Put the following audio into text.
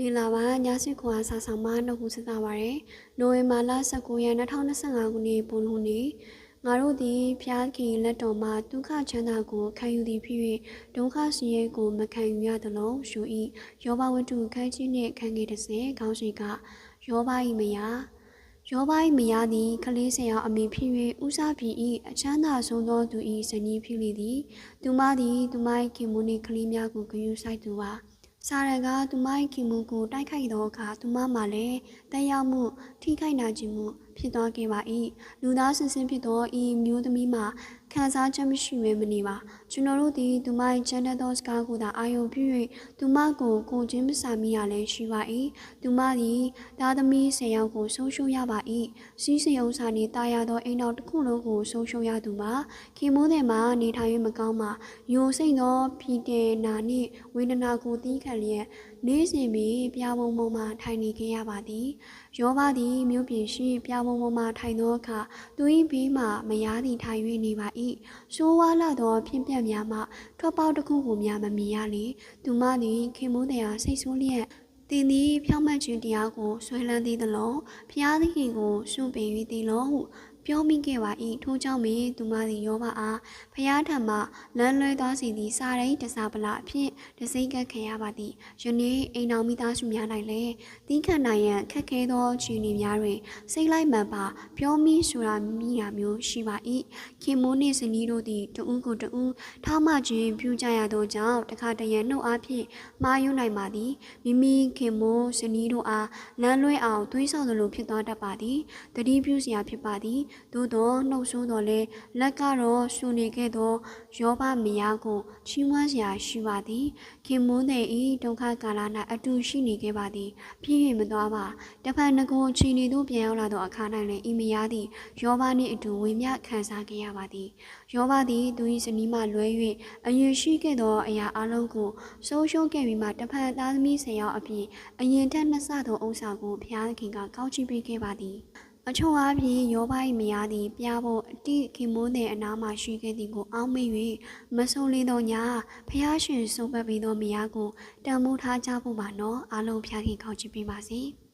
မင်္ဂလာပါညစီခွန်အားစာဆောင်မနှုတ်ခုစသပါရယ်နိုဝင်ဘာလ19ရက်2025ခုနှစ်ပုံလုံးနေ့ငါတို့သည်ဖျားခင်လက်တော်မှဒုက္ခချမ်းသာကိုခံယူသည်ဖြစ်၍ဒုက္ခဆင်းရဲကိုမခံယူရသလိုရှု၏ယောဘဝတ္ထုခန်းကြီးနှင့်ခန်းငယ်တစ်စဲခေါင်းရှိကယောဘ၏မယားယောဘ၏မယားသည်ကလေးဆရာအမိဖြစ်၍ဥစားပြည်၏အချမ်းသာဆုံးသောသူ၏ဇနီးဖြစ်လေသည်သူမသည်သူမ၏ခင်မွန်းနှင့်ကလေးများကိုဂရုစိုက်သူပါ စာရန်ကသူမ၏ခင်မူကိုတိုက်ခိုက်သောအခါသူမမှလည်းတက်ရောက်မှုထိခိုက်နာခြင်းမှုဖြစ်သွားခဲ့ပါ၏လူသားဆင်ဆင်ဖြစ်သောဤမျိုးသမီးမှာခံစားချက်မရှိဘဲမနေပါကျွန်တော်တို့သည်သူမ၏ချမ်းသာသောစကားကိုသာအာရုံပြု၍သူမကိုကိုချင်းမစာမိရလည်းရှိပါ၏သူမသည်သားသမီးဆယ်ယောက်ကိုဆုံးရှုံးရပါ၏စီးစိမ်ဥစ္စာနှင့်တာယာသောအိမ်တော်တစ်ခုလုံးကိုဆုံးရှုံးရသူမှာခင်မိုးတဲ့မှာနေထိုင်၍မကောင်းမှာယိုစိမ့်သောဖီတေနာနှင့်ဝေဒနာကိုသီးခံလျက်နေ့စဉ်ပင်ပြာပုံပုံမှထိုင်နေခဲ့ရပါသည်ယောဘသည်မြို့ပြင်ရှိပြာပုံပုံမှထိုင်သောအခါသူ၏ဘေးမှမယားသည်ထိုင်၍နေပါ၏ဆိုးဝါးလာသောဖြစ်ပျက်များမှထွက်ပေါက်တစ်ခုကိုများမမြင်ရလေသူမသည်ခင်မိုးတဲ့အားစိတ်ဆိုးလျက်တင်သည်ဖြောင်းမှတ်ခြင်းတရားကိုဆွဲလန်းသေးသလိုဖျားသခင်ကိုစွန့်ပင်၍သည်လို့ဟု ပြောမိခဲ့ပါ၏ထို့ကြောင့်ပင်သူမသည်ယောဘအားဖျားထံမှလမ်းလွဲသွားစီသည့်စာရိတ်တစားပလအဖြစ်တစိမ့်ကပ်ခံရပါသည်ယနေ့အိမ်တော်မိသားစုများ၌လည်းသီးခံနိုင်ရန်ခက်ခဲသောခြေအနေများတွင်စိတ်လိုက်မှန်ပါပြောမိဆိုတာမိရာမျိုးရှိပါ၏ခင်မိုးနှင့်ဇနီးတို့သည်တဦးကိုတဦးထားမှခြင်းပြုကြရသောကြောင့်တခါတရံနှုတ်အားဖြင့်မာယွနိုင်ပါသည်မိမိခင်မိုးဇနီးတို့အားလမ်းလွဲအောင်သွေးဆောင်သလိုဖြစ်သွားတတ်ပါသည်တတိပြုစရာဖြစ်ပါသည်သို့သောနှုတ်ဆိုးတော်လဲလက်ကတော့ရှုနေခဲ့သောယောဘမယားကိုချီးမွမ်းစရာရှိပါသည်ခင်မိုးတဲ့ဤဒုက္ခကာလ၌အတူရှိနေခဲ့ပါသည်ပြည့်ရမသွားပါတဖန်ငကိုချီနေသို့ပြန်ရောက်လာသောအခါ၌လည်းဤမယားသည်ယောဘနှင့်အတူဝေမျှခံစားခဲ့ရပါသည်ယောဘသည်သူ၏ဇနီးမှလွဲ၍အရင်ရှိခဲ့သောအရာအလုံးကိုဆုံးရှုံးခဲ့ပြီးမှတဖန်သားသမီးဆယ်ယောက်အပြင်အရင်ထက်နှစ်ဆသောဥစ္စာကိုဘုရားခင်ကကောက်ချီးပေးခဲ့ပါသည် အချို့အားဖြင့်ယောဘ၏မယားသည်ပြဖို့အတိခင်မိုးတဲ့အနားမှရှိခဲ့သည်ကိုအောက်မေ့၍မဆုံးလေးသောညာဖះရှင်ဆုံးပတ်ပြီးသောမယားကိုတန်မိုးထားကြဖို့ပါနော်အားလုံးဖះခင်ကောက်ချီးပေးပါစေ။